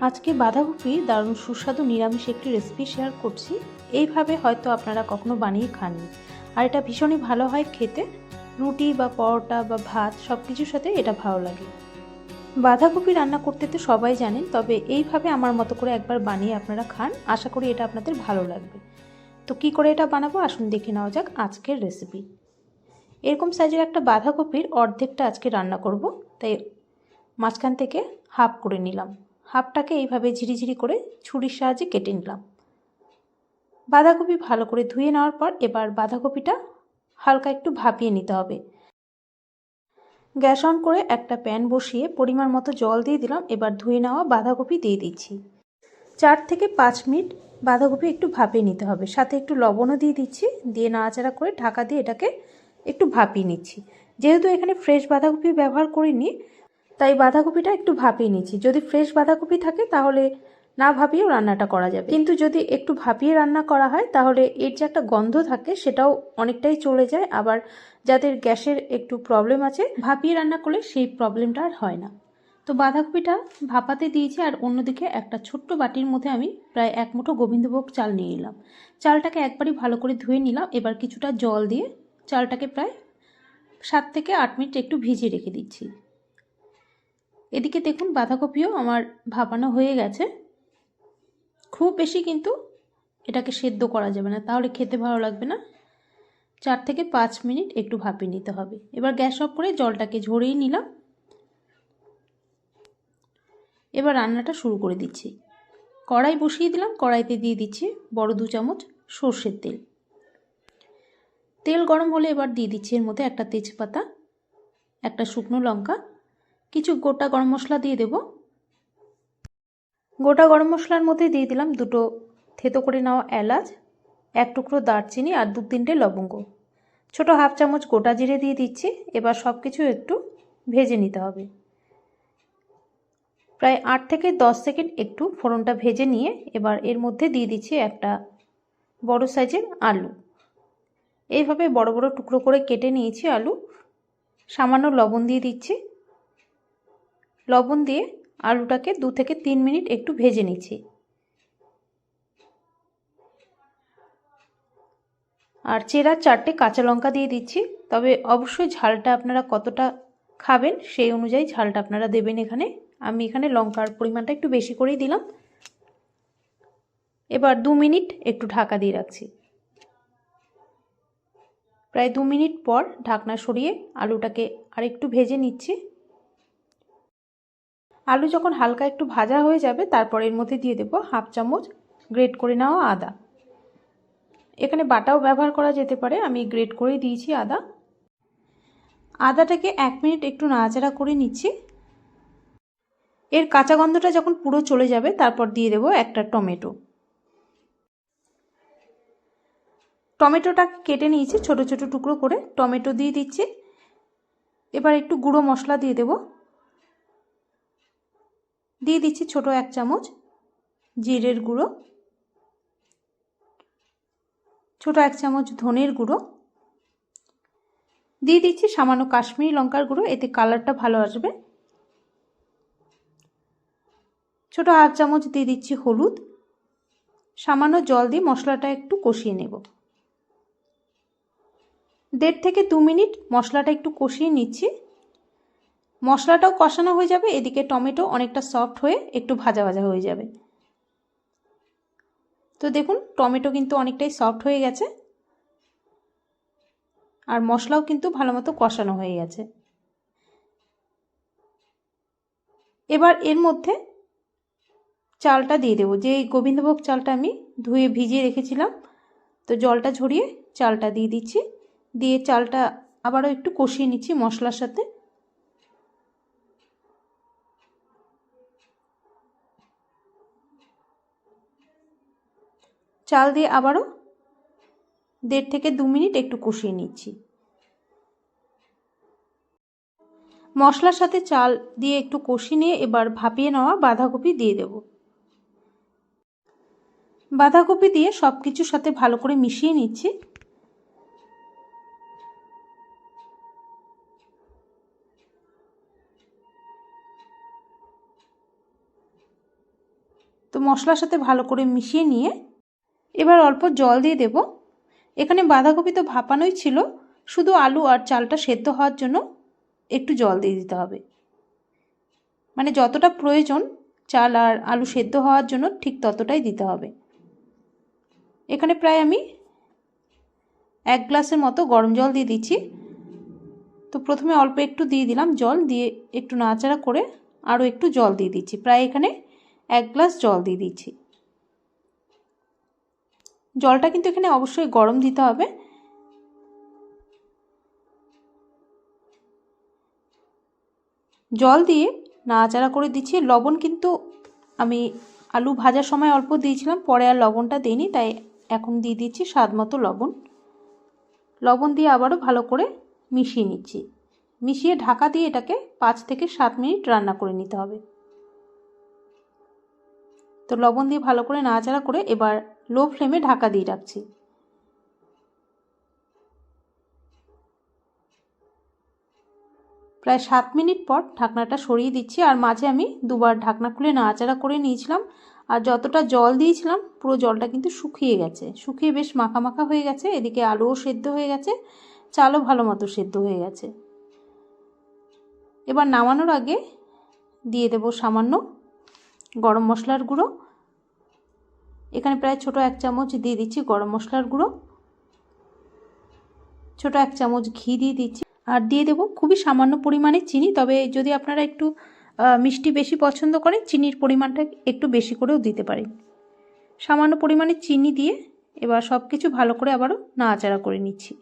আজকে বাঁধাকপি দারুণ সুস্বাদু নিরামিষ একটি রেসিপি শেয়ার করছি। এইভাবে হয়তো আপনারা কখনো বানিয়ে খাননি। আর এটা ভীষণই ভালো হয় খেতে। রুটি বা পরোটা বা ভাত সব কিছুর সাথে এটা ভালো লাগে। বাঁধাকপি রান্না করতে তো সবাই জানেন, তবে এইভাবে আমার মতো করে একবার বানিয়ে আপনারা খান। আশা করি এটা আপনাদের ভালো লাগবে। তো কি করে এটা বানাবো? আসুন দেখে নেওয়া যাক আজকের রেসিপি এরকম সাইজের একটা বাঁধাকপির অর্ধেকটা আজকে রান্না করব। তাই মাঝখান থেকে হাফ করে নিলাম। হাফটাকে এইভাবে ঝিরিঝিরি করে ছুরির সাহায্যে কেটে নিলাম। বাঁধাকপি ভালো করে ধুয়ে নেওয়ার পর এবার বাঁধাকপিটা হালকা একটু ভাপিয়ে নিতে হবে। গ্যাস অন করে একটা প্যান বসিয়ে পরিমাণ মতো জল দিয়ে দিলাম, এবার ধুয়ে নেওয়া বাঁধাকপি দিয়ে দিচ্ছি। চার থেকে পাঁচ মিনিট বাঁধাকপি একটু ভাপিয়ে নিতে হবে, সাথে একটু লবণও দিয়ে দিচ্ছি, দিয়ে নাড়াচাড়া করে ঢাকা দিয়ে এটাকে একটু ভাপিয়ে নিচ্ছি। যেহেতু এখানে ফ্রেশ বাঁধাকপি ব্যবহার করিনি তাই বাঁধাকপিটা একটু ভাপিয়ে নিচ্ছি। যদি ফ্রেশ বাঁধাকপি থাকে, তাহলে না ভাপিয়েও রান্নাটা করা যাবে। কিন্তু যদি একটু ভাপিয়ে রান্না করা হয়, তাহলে এর যে একটা গন্ধ থাকে, সেটাও অনেকটাই চলে যায়। আবার যাদের গ্যাসের একটু প্রবলেম আছে, ভাপিয়ে রান্না করলে সেই প্রবলেমটা আর হয় না। তো বাঁধাকপিটা ভাপাতে দিয়েছি, আর অন্যদিকে একটা ছোট্ট বাটির মধ্যে আমি প্রায় এক মুঠো গোবিন্দভোগ চাল নিয়ে নিলাম। চালটাকে একবারই ভালো করে ধুয়ে নিলাম। এবার কিছুটা জল দিয়ে চালটাকে প্রায় সাত থেকে আট মিনিট একটু ভিজিয়ে রেখে দিচ্ছি। এদিকে দেখুন বাঁধাকপিও আমার ভাপানো হয়ে গেছে। খুব বেশি কিন্তু এটাকে সেদ্ধ করা যাবে না, তাহলে খেতে ভালো লাগবে না। চার থেকে পাঁচ মিনিট একটু ভাপিয়ে নিতে হবে। এবার গ্যাস অফ করে জলটাকে ঝরিয়ে নিলাম। এবার রান্নাটা শুরু করে দিচ্ছি। কড়াই বসিয়ে দিলাম, কড়াইতে দিয়ে দিচ্ছি বড় দু চামচ সর্ষের তেল। তেল গরম হলে এবার দিয়ে দিচ্ছি এর মধ্যে একটা তেজপাতা, একটা শুকনো লঙ্কা কিছু গোটা গরম মশলা দিয়ে দেব। গোটা গরম মশলার মধ্যে দিয়ে দিলাম দুটো থেতো করে নেওয়া এলাচ, এক টুকরো দারচিনি আর দু তিনটে লবঙ্গ। ছোট হাফ চামচ গোটা জিরে দিয়ে দিচ্ছি, এবার সব কিছু একটু ভেজে নিতে হবে। প্রায় আট থেকে দশ সেকেন্ড একটু ফোড়নটা ভেজে নিয়ে এবার এর মধ্যে দিয়ে দিচ্ছি একটা বড় সাইজের আলু। এইভাবে বড় বড় টুকরো করে কেটে নিয়েছি আলু। সামান্য লবণ দিয়ে দিচ্ছি। লবণ দিয়ে আলুটাকে দু থেকে তিন মিনিট একটু ভেজে নিচ্ছি। আর চেরা চারটে কাঁচা লঙ্কা দিয়ে দিচ্ছি, তবে অবশ্যই ঝালটা আপনারা কতটা খাবেন সেই অনুযায়ী ঝালটা আপনারা দেবেন এখানে। আমি এখানে লঙ্কার পরিমাণটা একটু বেশি করেই দিলাম। এবার দু মিনিট একটু ঢাকা দিয়ে রাখছি। প্রায় দু মিনিট পর ঢাকনা সরিয়ে আলুটাকে আরেকটু ভেজে নিচ্ছি। আলু যখন হালকা একটু ভাজা হয়ে যাবে, তারপর এর মধ্যে দিয়ে দেবো হাফ চামচ গ্রেট করে নেওয়া আদা। এখানে বাটাও ব্যবহার করা যেতে পারে, আমি গ্রেট করেই দিয়েছি আদা। আদাটাকে এক মিনিট একটু নাড়াচাড়া করে নিচ্ছি। এর কাঁচা গন্ধটা যখন পুরো চলে যাবে, তারপর দিয়ে দেবো একটা টমেটো। টমেটোটা কেটে নিয়েছি ছোট ছোট টুকরো করে, টমেটো দিয়ে দিচ্ছি। এবার একটু গুঁড়ো মশলা দিয়ে দেব। দিয়ে দিচ্ছি ছোট এক চামচ জিরের গুঁড়ো, ছোট এক চামচ ধনের গুঁড়ো, দিয়ে দিচ্ছি সামান্য কাশ্মীরি লঙ্কার গুঁড়ো, এতে কালারটা ভালো আসবে। ছোট হাফ চামচ দিয়ে দিচ্ছি হলুদ, সামান্য জল দিয়ে মশলাটা একটু কষিয়ে নেব। দেড় থেকে দু মিনিট মশলাটা একটু কষিয়ে নিচ্ছি। মশলাটাও কষানো হয়ে যাবে, এদিকে টমেটো অনেকটা সফট হয়ে একটু ভাজা ভাজা হয়ে যাবে। তো দেখুন, টমেটো কিন্তু অনেকটাই সফট হয়ে গেছে। আর মশলাও কিন্তু ভালো মতো কষানো হয়ে গেছে। এবার এর মধ্যে চালটা দিয়ে দেবো। যে গোবিন্দভোগ চালটা আমি ধুয়ে ভিজিয়ে রেখেছিলাম, তো জলটা ঝরিয়ে চালটা দিয়ে দিচ্ছি। দিয়ে চালটা আবারও একটু কষিয়ে নিচ্ছি মশলার সাথে। চাল দিয়ে আবারও দেড় থেকে দু মিনিট একটু কষিয়ে নিচ্ছি। মশলার সাথে চাল দিয়ে একটু কষিয়ে নিয়ে এবার ভাপিয়ে নেওয়া বাঁধাকপি দিয়ে দেব। বাঁধাকপি দিয়ে সব কিছুর সাথে ভালো করে মিশিয়ে নিচ্ছি। তো মশলার সাথে ভালো করে মিশিয়ে নিয়ে এবার অল্প জল দিয়ে দেব। এখানে বাঁধাকপি তো ভাপানোই ছিল, শুধু আলু আর চালটা সেদ্ধ হওয়ার জন্য একটু জল দিয়ে দিতে হবে। মানে যতটা প্রয়োজন চাল আর আলু সেদ্ধ হওয়ার জন্য ঠিক ততটাই দিতে হবে। এখানে প্রায় আমি এক গ্লাসের মতো গরম জল দিয়ে দিচ্ছি। তো প্রথমে অল্প একটু দিয়ে দিলাম জল, দিয়ে একটু নাড়াচাড়া করে আরও একটু জল দিয়ে দিচ্ছি। প্রায় এখানে এক গ্লাস জল দিয়ে দিচ্ছি। জলটা কিন্তু এখানে অবশ্যই গরম দিতে হবে। জল দিয়ে নাড়াচাড়া করে দিচ্ছি। লবণ কিন্তু আমি আলু ভাজার সময় অল্প দিয়েছিলাম, পরে আর লবণটা দিইনি, তাই এখন দিয়ে দিচ্ছি স্বাদ মতো লবণ। লবণ দিয়ে আবারও ভালো করে মিশিয়ে নিচ্ছি। মিশিয়ে ঢাকা দিয়ে এটাকে পাঁচ থেকে সাত মিনিট রান্না করে নিতে হবে। তো লবণ দিয়ে ভালো করে নাড়াচাড়া করে এবার লো ফ্লেমে ঢাকা দিয়ে রাখছি। প্রায় সাত মিনিট পর ঢাকনাটা সরিয়ে দিচ্ছি আর মাঝে আমি দুবার ঢাকনা খুলে নাড়াচাড়া করে নিয়েছিলাম। আর যতটা জল দিয়েছিলাম, পুরো জলটা কিন্তু শুকিয়ে গেছে। শুকিয়ে বেশ মাখা মাখা হয়ে গেছে, এদিকে আলুও সেদ্ধ হয়ে গেছে, চালও ভালো মতো সেদ্ধ হয়ে গেছে। এবার নামানোর আগে দিয়ে দেব সামান্য গরম মশলার গুঁড়ো। এখানে প্রায় ছোট এক চামচ দিয়ে দিচ্ছি গরম মশলার গুঁড়ো। ছোট এক চামচ ঘি দিয়ে দিচ্ছি। আর দিয়ে দেবো খুবই সামান্য পরিমাণে চিনি, তবে যদি আপনারা একটু মিষ্টি বেশি পছন্দ করেন, চিনির পরিমাণটা একটু বেশি করেও দিতে পারেন। সামান্য পরিমাণে চিনি দিয়ে এবার সব কিছু ভালো করে আবারও নাড়াচাড়া করে নিচ্ছি।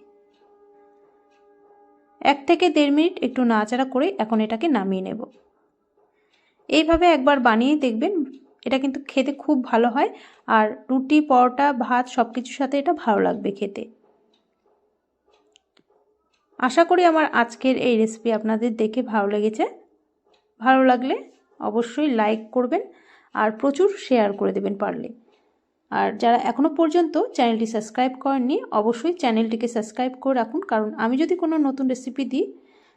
এক থেকে দেড় মিনিট একটু নাড়াচাড়া করে এখন এটাকে নামিয়ে নেব। এইভাবে একবার বানিয়ে দেখবেন এটা কিন্তু খেতে খুব ভালো হয়। আর রুটি, পরোটা, ভাত সব কিছুর সাথে এটা ভালো লাগবে খেতে। আশা করি আমার আজকের এই রেসিপি আপনাদের দেখে ভালো লেগেছে। ভালো লাগলে অবশ্যই লাইক করবেন আর প্রচুর শেয়ার করে দেবেন পারলে। আর যারা এখনও পর্যন্ত চ্যানেলটি সাবস্ক্রাইব করেননি, অবশ্যই চ্যানেলটিকে সাবস্ক্রাইব করে রাখুন। কারণ আমি যদি কোনো নতুন রেসিপি দিই,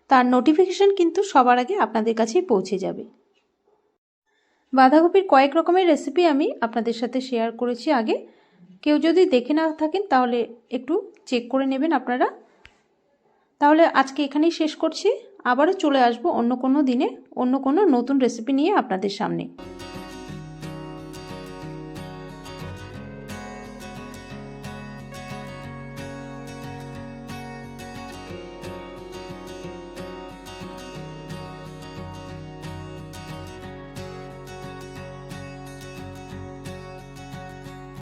তার নোটিফিকেশান কিন্তু সবার আগে আপনাদের কাছেই পৌঁছে যাবে। বাঁধাকপির কয়েক রকমের রেসিপি আমি আপনাদের সাথে শেয়ার করেছি আগে। কেউ যদি দেখে না থাকেন, তাহলে একটু চেক করে নেবেন আপনারা। তাহলে আজকে এখানেই শেষ করছি। আবারও চলে আসব অন্য কোনো দিনে, অন্য কোনো নতুন রেসিপি নিয়ে আপনাদের সামনে।